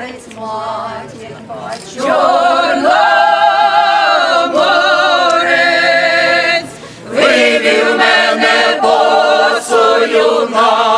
Матінко, Чорноморець вивів мене босою на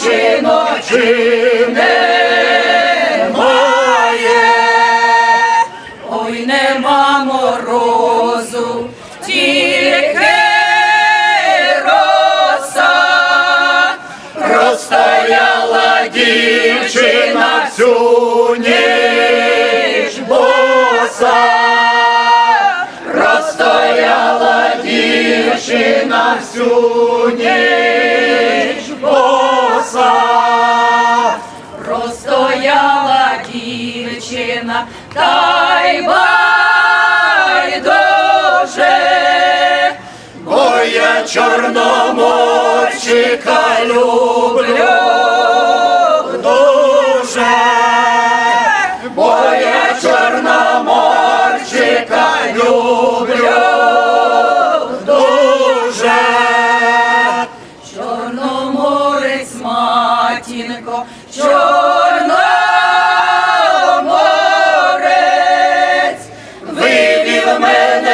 чи немає, ой нема морозу, тільки роса, простояла дівчина всю ніч боса, простояла дівчина всю ніч дівчина, та й байдуже, бо я чорноморчика люблю. Дуже, бо я чорноморчика люблю. Чорноморець, матінко, чорноморець Amen.